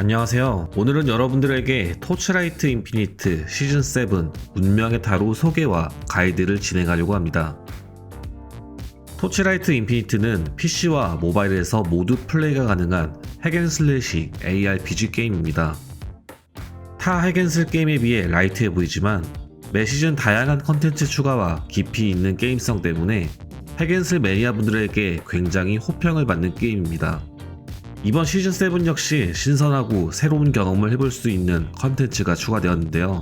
안녕하세요. 오늘은 여러분들에게 토치라이트 인피니트 시즌7 운명의 타로 소개와 가이드를 진행하려고 합니다. 토치라이트 인피니트는 PC와 모바일에서 모두 플레이가 가능한 핵앤슬래시 ARPG 게임입니다. 타 핵앤슬 게임에 비해 라이트해 보이지만 매 시즌 다양한 컨텐츠 추가와 깊이 있는 게임성 때문에 핵앤슬 매니아분들에게 굉장히 호평을 받는 게임입니다. 이번 시즌 7 역시 신선하고 새로운 경험을 해볼 수 있는 컨텐츠가 추가되었는데요.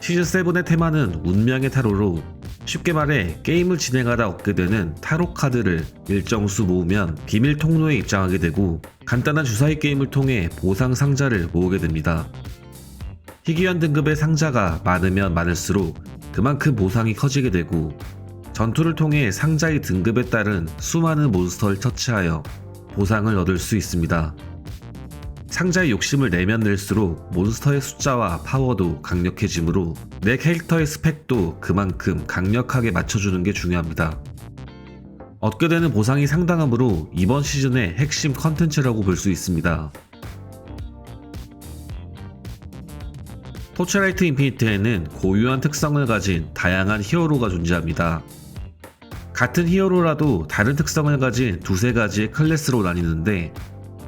시즌 7의 테마는 운명의 타로로 쉽게 말해 게임을 진행하다 얻게 되는 타로 카드를 일정 수 모으면 비밀 통로에 입장하게 되고 간단한 주사위 게임을 통해 보상 상자를 모으게 됩니다. 희귀한 등급의 상자가 많으면 많을수록 그만큼 보상이 커지게 되고 전투를 통해 상자의 등급에 따른 수많은 몬스터를 처치하여 보상을 얻을 수 있습니다. 상자의 욕심을 내면 낼수록 몬스터의 숫자와 파워도 강력해지므로 내 캐릭터의 스펙도 그만큼 강력하게 맞춰주는 게 중요합니다. 얻게 되는 보상이 상당하므로 이번 시즌의 핵심 컨텐츠라고 볼 수 있습니다. 토치라이트 인피니트에는 고유한 특성을 가진 다양한 히어로가 존재합니다. 같은 히어로라도 다른 특성을 가진 두세 가지의 클래스로 나뉘는데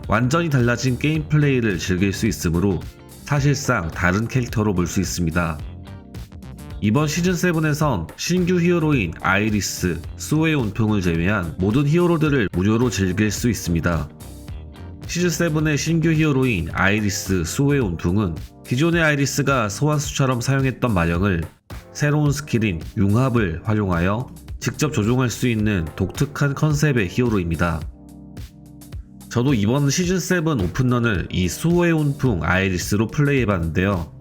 완전히 달라진 게임 플레이를 즐길 수 있으므로 사실상 다른 캐릭터로 볼 수 있습니다. 이번 시즌7에선 신규 히어로인 아이리스, 수호의 온통을 제외한 모든 히어로들을 무료로 즐길 수 있습니다. 시즌7의 신규 히어로인 아이리스, 수호의 온통은 기존의 아이리스가 소환수처럼 사용했던 마령을 새로운 스킬인 융합을 활용하여 직접 조종할 수 있는 독특한 컨셉의 히어로입니다. 저도 이번 시즌7 오픈런을 이 수호의 온풍 아이리스로 플레이해봤는데요.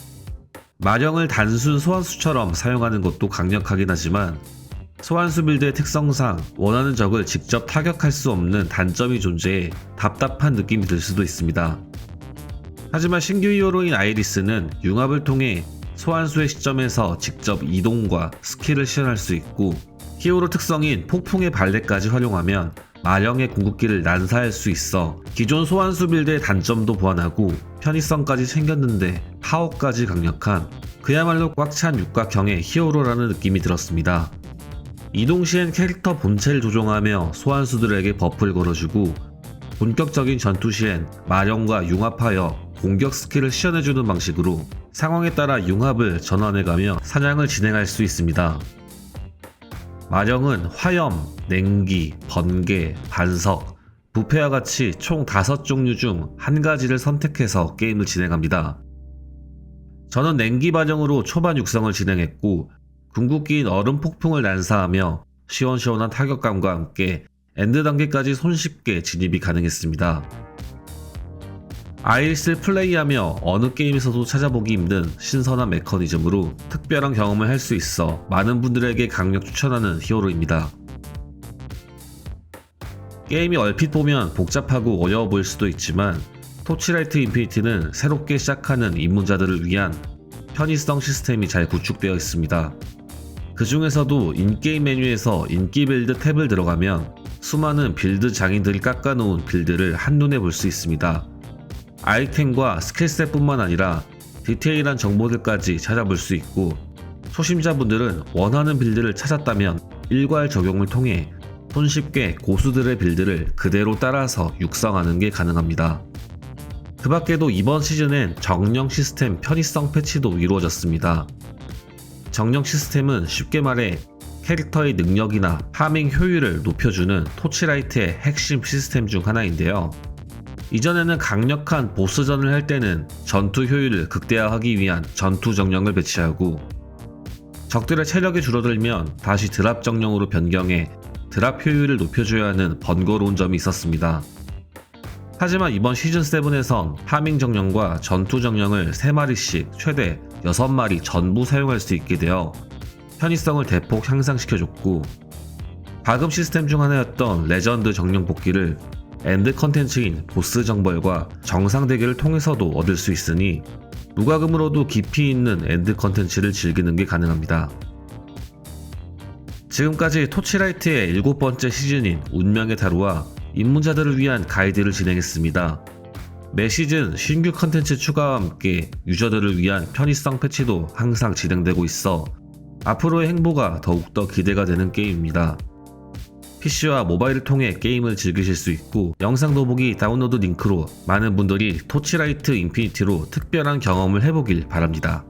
마령을 단순 소환수처럼 사용하는 것도 강력하긴 하지만 소환수 빌드의 특성상 원하는 적을 직접 타격할 수 없는 단점이 존재해 답답한 느낌이 들 수도 있습니다. 하지만 신규 히어로인 아이리스는 융합을 통해 소환수의 시점에서 직접 이동과 스킬을 시연할 수 있고 히어로 특성인 폭풍의 발레까지 활용하면 마령의 궁극기를 난사할 수 있어 기존 소환수 빌드의 단점도 보완하고 편의성까지 챙겼는데 파워까지 강력한 그야말로 꽉 찬 육각형의 히어로라는 느낌이 들었습니다. 이동 시엔 캐릭터 본체를 조종하며 소환수들에게 버프를 걸어주고 본격적인 전투 시엔 마령과 융합하여 공격 스킬을 시연해주는 방식으로 상황에 따라 융합을 전환해가며 사냥을 진행할 수 있습니다. 마령은 화염, 냉기, 번개, 반석, 부패와 같이 총 5종류 중 한 가지를 선택해서 게임을 진행합니다. 저는 냉기 마령으로 초반 육성을 진행했고 궁극기인 얼음 폭풍을 난사하며 시원시원한 타격감과 함께 엔드 단계까지 손쉽게 진입이 가능했습니다. 아이리스를 플레이하며 어느 게임에서도 찾아보기 힘든 신선한 메커니즘으로 특별한 경험을 할 수 있어 많은 분들에게 강력 추천하는 히어로입니다. 게임이 얼핏 보면 복잡하고 어려워 보일 수도 있지만 토치라이트 인피니티는 새롭게 시작하는 입문자들을 위한 편의성 시스템이 잘 구축되어 있습니다. 그 중에서도 인게임 메뉴에서 인기 빌드 탭을 들어가면 수많은 빌드 장인들이 깎아놓은 빌드를 한눈에 볼 수 있습니다. 아이템과 스킬셋뿐만 아니라 디테일한 정보들까지 찾아볼 수 있고 초심자분들은 원하는 빌드를 찾았다면 일괄 적용을 통해 손쉽게 고수들의 빌드를 그대로 따라서 육성하는 게 가능합니다. 그 밖에도 이번 시즌엔 정령 시스템 편의성 패치도 이루어졌습니다. 정령 시스템은 쉽게 말해 캐릭터의 능력이나 파밍 효율을 높여주는 토치라이트의 핵심 시스템 중 하나인데요. 이전에는 강력한 보스전을 할 때는 전투 효율을 극대화하기 위한 전투 정령을 배치하고 적들의 체력이 줄어들면 다시 드랍 정령으로 변경해 드랍 효율을 높여줘야 하는 번거로운 점이 있었습니다. 하지만 이번 시즌7에선 파밍 정령과 전투 정령을 3마리씩 최대 6마리 전부 사용할 수 있게 되어 편의성을 대폭 향상시켜줬고 과금 시스템 중 하나였던 레전드 정령 복귀를 엔드 컨텐츠인 보스 정벌과 정상 대결을 통해서도 얻을 수 있으니 무과금으로도 깊이 있는 엔드 컨텐츠를 즐기는 게 가능합니다. 지금까지 토치라이트의 일곱 번째 시즌인 운명의 타로와 입문자들을 위한 가이드를 진행했습니다. 매 시즌 신규 컨텐츠 추가와 함께 유저들을 위한 편의성 패치도 항상 진행되고 있어 앞으로의 행보가 더욱더 기대가 되는 게임입니다. PC와 모바일을 통해 게임을 즐기실 수 있고 영상 도보기 다운로드 링크로 많은 분들이 토치라이트 인피니티로 특별한 경험을 해보길 바랍니다.